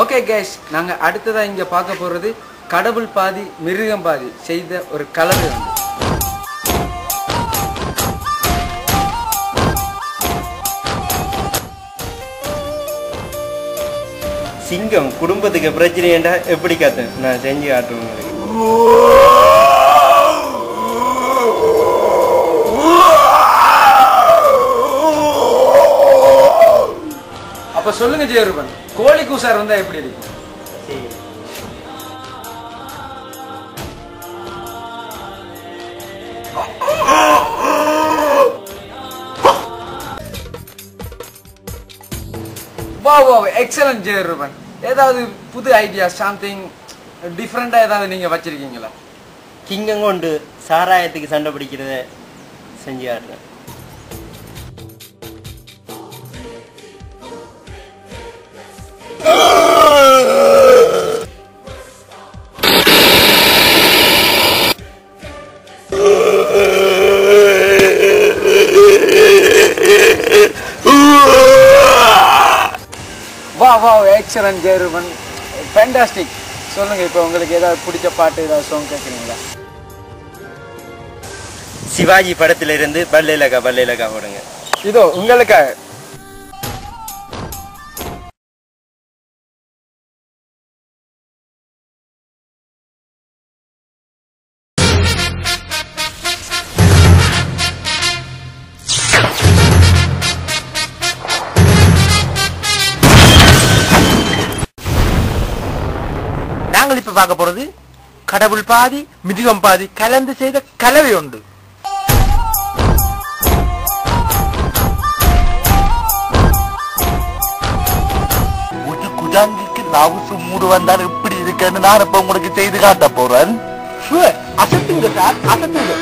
Okay cash நாங்கள் அடுத்ததாக இங்கே பார்க்க போகிறது கடவுள் பாதி மிருகம் பாதி செய்த ஒரு கலவை வந்து. சிங்கம் குடும்பத்துக்கு பிரச்சனைண்டா எப்படி கத்து? நான் செஞ்சு உங்களுக்கு. அப்போ சொல்லுங்க ஜெயரூபன். கோழி கூசார் வந்தால் எப்படி இருக்கும்? வா வா எக்ஸலன்ட் ஜெயரூபன் ஏதாவது புது ஐடியா சம்திங் டிஃப்ரெண்டாக ஏதாவது நீங்கள் வச்சுருக்கீங்களா? சிங்கம் கொண்டு சாராயத்துக்கு சண்டை பிடிக்கிறத செஞ்சு காட்டுறேன் எக்ஸலன்ட் ஜெயரூபன் ஃபேண்டாஸ்டிக் சொல்லுங்க இப்போ உங்களுக்கு ஏதாவது பிடிச்ச பாட்டு ஏதாவது சாங் கேட்குறீங்களா சிவாஜி படத்துல இருந்து பல்லேலக்கா பல்லேலக்கா போடுங்க. இதோ உங்களுக்காக. நாங்கள் இப்ப பார்க்க போறது கடவுள் பாதி மிருகம் பாதி கலந்து செய்த கலவை உண்டு. ஒரு குஜாங்கிக்கு நாவுசு மூடு வந்தால் எப்படி இருக்குன்னு நான் இப்ப உங்களுக்கு செய்து காட்ட போறேன். அசத்துங்க சார் அசத்துங்க.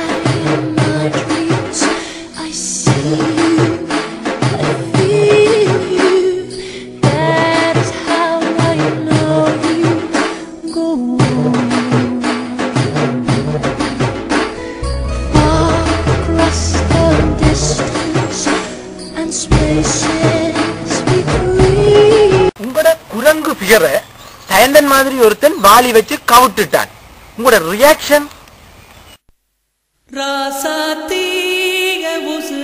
உங்களோட குரங்கு பிகர தயந்தன் மாதிரி ஒருத்தன் வாளி வச்சு கவுட்டுட்டான் உங்களோட ரியாக்ஷன் ராசா உசுறு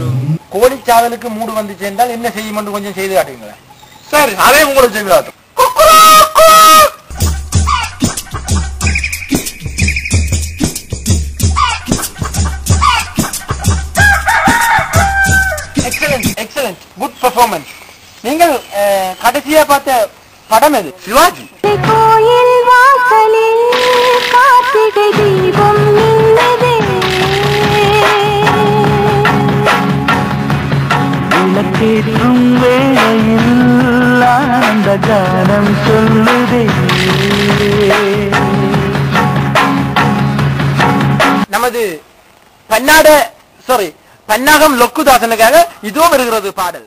அடிவுள்ள கோழிச்சாவலுக்கு மூடு வந்து சேர்ந்தால் என்ன செய்யும் என்று கொஞ்சம் செய்து காட்டுங்களேன். சரி அதே உங்களுக்கு செய்து காட்டும். எக்ஸலன்ட் குட் பெர்ஃபார்மன்ஸ் நீங்கள் eh, கடைசியா பார்த்த படம் எது? சிவாஜி. கோயில் வாசலில் காத்திட தீபம் நமது பன்னாட சாரி பன்னாகம் லொக்குதாசனுக்காக இதோ வருகிறது பாடல்.